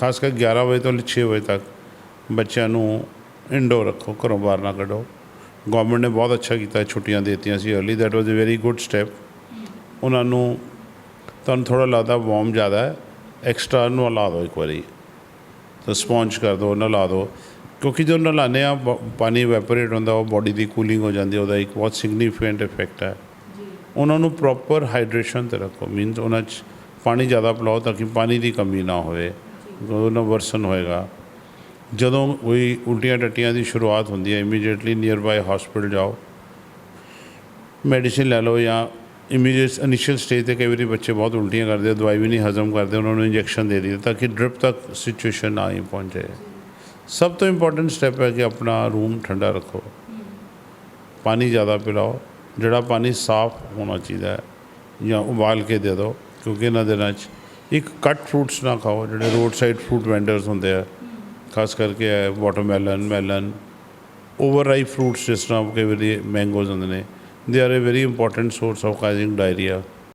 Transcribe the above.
ਖਾਸ ਕਰ 11 ਵਜੇ ਤੋਂ 6 ਵਜੇ ਤੱਕ ਬੱਚਿਆਂ ਨੂੰ ਇੰਡੋਰ ਰੱਖੋ ਘਰੋਂ ਬਾਹਰ ਨਾ ਕੱਢੋ। ਗਵਰਨਮੈਂਟ ਨੇ ਬਹੁਤ ਅੱਛਾ ਕੀਤਾ ਛੁੱਟੀਆਂ ਦਿੱਤੀਆਂ ਸੀ early that was a very good step ਉਹਨਾਂ ਨੂੰ ਤੁਹਾਨੂੰ ਥੋੜਾ ਲੱਗਦਾ ਵਾਰਮ ਜ਼ਿਆਦਾ ਹੈ ਐਕਸਟਰਾ ਨੂੰ ਲਾ ਦਿਓ ਇੱਕ ਵਾਰੀ। ਤਾਂ ਸਪੌਂਜ ਕਰ ਦਿਓ ਨਲਾ ਦਿਓ। ਕਿਉਂਕਿ ਜਦੋਂ ਨਲਾਉਂਦੇ ਆ ਪਾਣੀ ਵੈਪੋਰੇਟ ਹੁੰਦਾ ਉਹ ਬਾਡੀ ਦੀ ਕੂਲਿੰਗ ਹੋ ਜਾਂਦੀ ਉਹਦਾ ਇੱਕ ਬਹੁਤ ਸਿਗਨੀਫੀਕੈਂਟ ਇਫੈਕਟ ਹੈ। ਉਹਨਾਂ ਨੂੰ ਪ੍ਰੋਪਰ ਹਾਈਡਰੇਸ਼ਨ ਤੇ ਰੱਖੋ ਮੀਨਸ ਉਹਨਾਂ 'ਚ ਪਾਣੀ ਜ਼ਿਆਦਾ ਪਿਲਾਓ ਤਾਂ ਕਿ ਪਾਣੀ ਦੀ ਕਮੀ ਨਾ ਹੋਵੇ। ਉਹਨਾਂ ਨਾ ਵਰਸਨ ਹੋਏਗਾ। ਜਦੋਂ ਕੋਈ ਉਲਟੀਆਂ ਟੱਟੀਆਂ ਦੀ ਸ਼ੁਰੂਆਤ ਹੁੰਦੀ ਹੈ ਇਮੀਡੀਏਟਲੀ ਨੀਅਰ ਬਾਈ ਹਸਪੀਟਲ ਜਾਓ। ਮੈਡੀਸਿਨ ਲੈ ਲਓ ਜਾਂ ਇਮੀਡੀਏਟ ਇਨੀਸ਼ੀਅਲ ਸਟੇਜ ਤੇ ਕਈ ਵਾਰੀ ਬੱਚੇ ਬਹੁਤ ਉਲਟੀਆਂ ਕਰਦੇ ਆ, ਦਵਾਈ ਵੀ ਨਹੀਂ ਹਜ਼ਮ ਕਰਦੇ, ਉਹਨਾਂ ਨੂੰ ਇੰਜੈਕਸ਼ਨ ਦੇ ਦਈਏ ਤਾਂ ਕਿ ਡ੍ਰਿਪ ਤੱਕ ਸਿਚੁਏਸ਼ਨ ਨਾ ਹੀ ਪਹੁੰਚੇ। ਸਭ ਤੋਂ ਇੰਪੋਰਟੈਂਟ ਸਟੈਪ ਹੈ ਕਿ ਆਪਣਾ ਰੂਮ ਠੰਡਾ ਰੱਖੋ। ਪਾਣੀ ਜ਼ਿਆਦਾ ਪਿਲਾਓ, ਜਿਹੜਾ ਪਾਣੀ ਸਾਫ਼ ਹੋਣਾ ਚਾਹੀਦਾ ਹੈ ਜਾਂ ਉਬਾਲ ਕੇ ਦੇ ਦਿਓ, ਕਿਉਂਕਿ ਇਹਨਾਂ ਦਿਨਾਂ 'ਚ ਇੱਕ ਕੱਟ ਫਰੂਟਸ ਨਾ ਖਾਓ, ਜਿਹੜੇ ਰੋਡ ਸਾਈਡ ਫਰੂਟ ਵੈਂਡਰਸ ਹੁੰਦੇ ਆ। ਖਾਸ ਕਰਕੇ watermelon melon over ripe fruits ਜਿਸ ਤਰ੍ਹਾਂ ਕਈ ਵਾਰੀ ਮੈਂਗੋਜ਼ ਹੁੰਦੇ ਨੇ। They are a very important source of causing diarrhoea